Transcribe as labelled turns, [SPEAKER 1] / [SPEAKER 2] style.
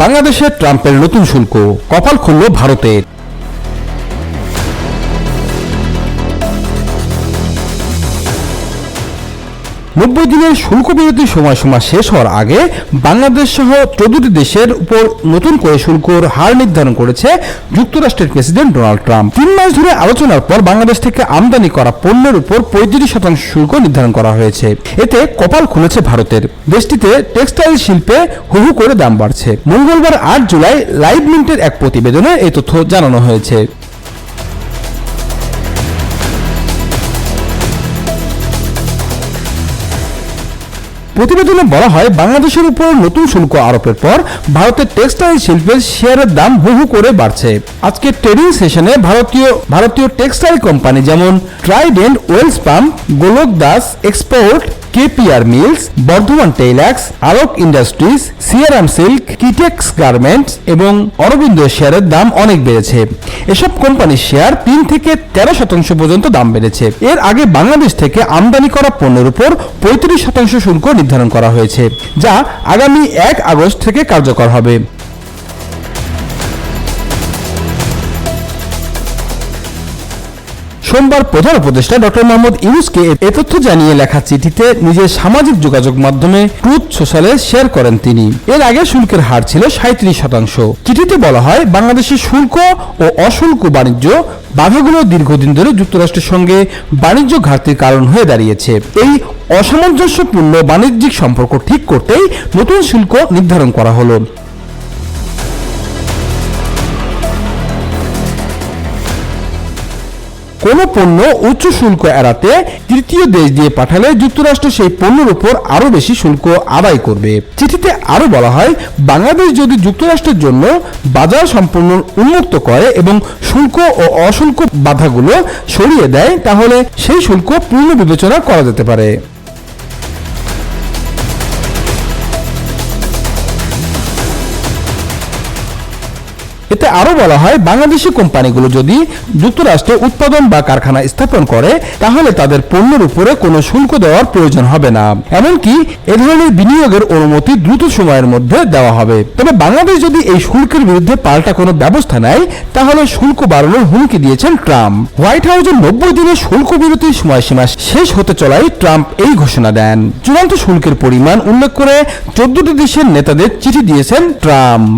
[SPEAKER 1] বাংলাদেশে ট্রাম্পের নতুন শুল্ক কপাল খুলল ভারতের। নব্বই দিনের শুল্ক বিরতি সময়সীমা শেষ হওয়ার আগে বাংলাদেশ সহ চোদ্দটি দেশের উপর নতুন করে শুল্কর হার নির্ধারণ করেছে যুক্তরাষ্ট্রের প্রেসিডেন্ট ডোনাল্ড ট্রাম্প। তিন মাস ধরে আলোচনার পর বাংলাদেশ থেকে আমদানি করা পণ্যের উপর পঁয়ত্রিশ শতাংশ শুল্ক নির্ধারণ করা হয়েছে। এতে কপাল খুলেছে ভারতের। দেশটিতে টেক্সটাইল শিল্পে হু হু করে দাম বাড়ছে। মঙ্গলবার আট জুলাই লাইভ মিন্টের এক প্রতিবেদনে এই তথ্য জানানো হয়েছে। প্রতিবেদনে বলা হয়, বাংলাদেশের উপর নতুন শুল্ক আরোপের পর ভারতের টেক্সটাইল শিল্পের শেয়ারের দাম হুহু করে বাড়ছে। আজকে ট্রেডিং সেশনে ভারতীয় ভারতীয় টেক্সটাইল কোম্পানি যেমন Trident Welspun Gokaldas export KPR mills Vardhman টেইলাক্স Alok industries Siyaram silk Kitex garments এবং অরবিন্দ শেয়ারের দাম অনেক বেড়েছে। এসব কোম্পানির শেয়ার তিন থেকে তেরো শতাংশ পর্যন্ত দাম বেড়েছে। এর আগে বাংলাদেশ থেকে আমদানি করা পণ্যের উপর পঁয়ত্রিশ শতাংশ শুল্ক নির্ধারণ করা হয়েছে, যা আগামী এক আগস্ট থেকে কার্যকর হবে। সোমবার প্রধান উপদেষ্টা ডক্টর মোহাম্মদ ইউনুসকে এ তথ্য জানিয়ে লেখা চিঠিতে নিজের সামাজিক যোগাযোগ মাধ্যমে ট্রুথ সোশ্যালে শেয়ার করেন তিনি। এর আগে শুল্কের হার ছিল সাঁত্রিশ শতাংশ। চিঠিতে বলা হয় বাংলাদেশের শুল্ক ও অশুল্ক বাণিজ্য বাধাগুলো দীর্ঘদিন ধরে যুক্তরাষ্ট্রের সঙ্গে বাণিজ্য ঘাটতির কারণ হয়ে দাঁড়িয়েছে। এই অসামঞ্জস্যপূর্ণ বাণিজ্যিক সম্পর্ক ঠিক করতেই নতুন শুল্ক নির্ধারণ করা হলো। কোনো পণ্য উচ্চ শুল্ক এড়াতে তৃতীয় দেশ দিয়ে পাঠালে যুক্তরাষ্ট্র সেই পণ্যের উপর আরও বেশি শুল্ক আদায় করবে। চিঠিতে আরও বলা হয়, বাংলাদেশ যদি যুক্তরাষ্ট্রের জন্য বাজার সম্পূর্ণ উন্মুক্ত করে এবং শুল্ক ও অশুল্ক বাধাগুলো সরিয়ে দেয়, তাহলে সেই শুল্ক পূর্ণ বিবেচনা করা যেতে পারে। এতে আরও বলা হয়, বাংলাদেশি কোম্পানিগুলো যদি যুক্তরাষ্ট্রে উৎপাদন বা কারখানা স্থাপন করে, তাহলে তাদের পণ্যের উপরে কোনো শুল্ক দেওয়ার প্রয়োজন হবে না। এমনকি এ ধরনের বিনিয়োগের অনুমতি দ্রুত সময়ের মধ্যে দেওয়া হবে। তবে বাংলাদেশ যদি এই শুল্কের বিরুদ্ধে পাল্টা কোনো ব্যবস্থা নেয়, তাহলে শুল্ক বাড়ানোর হুমকি দিয়েছেন ট্রাম্প। হোয়াইট হাউসের নব্বই দিনের শুল্ক বিরতির সময়সীমা শেষ হতে চলায় ট্রাম্প এই ঘোষণা দেন। চূড়ান্ত শুল্কের পরিমাণ উল্লেখ করে চোদ্দটি দেশের নেতাদের চিঠি দিয়েছেন ট্রাম্প।